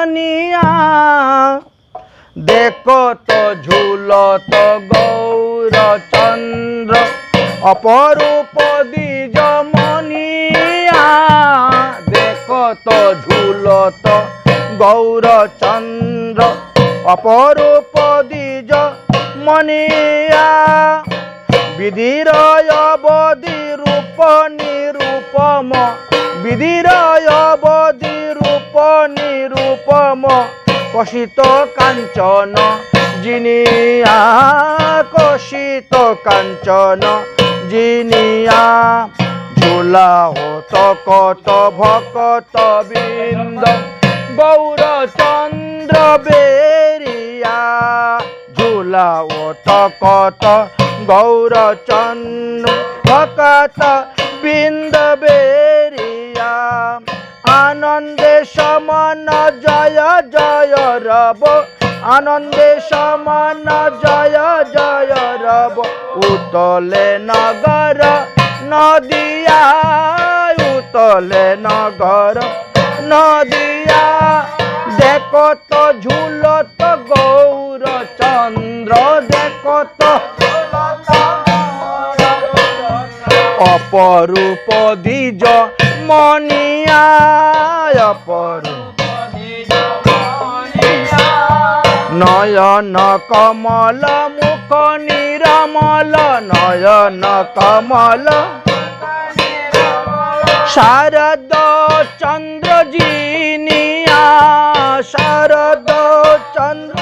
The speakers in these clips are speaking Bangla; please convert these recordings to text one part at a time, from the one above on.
মনিয়া দেখো তো ঝুলত গৌরচন্দ্র, অপরূপ দ্বিজ মনিয়া দেখো তো ঝুলত গৌরচন্দ্র, অপরূপ দ্বিজ মনিয়া বিধিরয় বদি রূপ নিরূপম, বিধিরয় রূপ কষিত কাঞ্চন জিনিয়া কষিত কাঞ্চন জিনিয়া ঝোলা হত কত ভকত বৃন্দ, গৌরচন্দ্র বেরিয়া। ঝুলা ওত কত গৌরচন্দ্র ভকত বৃন্দ বেরিয়া আনন্দে সমান জয় জয় রব। আনন্দে সমান জয় জয় রব। উতলে নগর, নদিয়া, উতলে নগর, নদিয়া। দেখো তো ঝুলত গৌরচন্দ্র দেখো তো অপরূপ দ্বিজ মনিয়া অপরূপ নয়ন কমল, মুখ নিরমল, নয়ন কমল। শারদ চন্দ্র জিনিয়া, শারদ চন্দ্র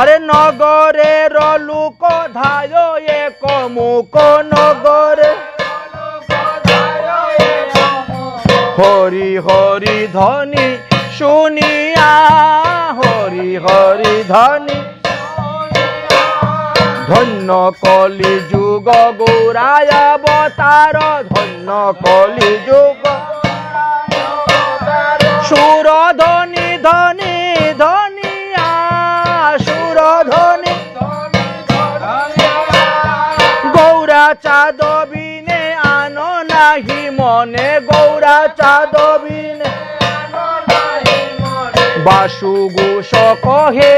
আরে নগরের লোক ধায় এক মুখ নগরে। হরি হরি ধনি শুনিয়া, হরি হরি ধনি ধন্য কলি যুগ গৌরায় অবতার ধন্য কলি যুগ সুর ধনি ধনি ধনিয়া সুর ধনি গৌরা চাঁদবিনে আনো নাহি মনে গৌরা চাঁদবিনে। বাসু ঘোষ কহে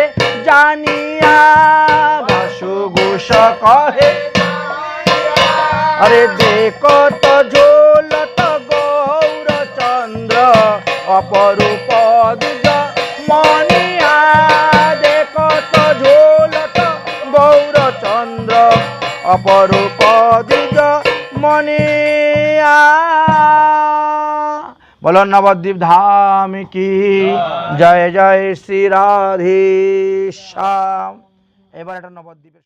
জানিয়া বাসু ঘোষ কহে আরে দেখো তো ঝোলত গৌরচন্দ্র, অপরূপ দ্বিজ মনিয়া। দেখো তো ঝোলত গৌরচন্দ্র, অপরূপ দ্বিজ মনিয়া। বলো নবদ্বীপ ধাম কি? জয় জয় শ্রী রাধে শ্যাম। এবার একটা নবদ্বীপের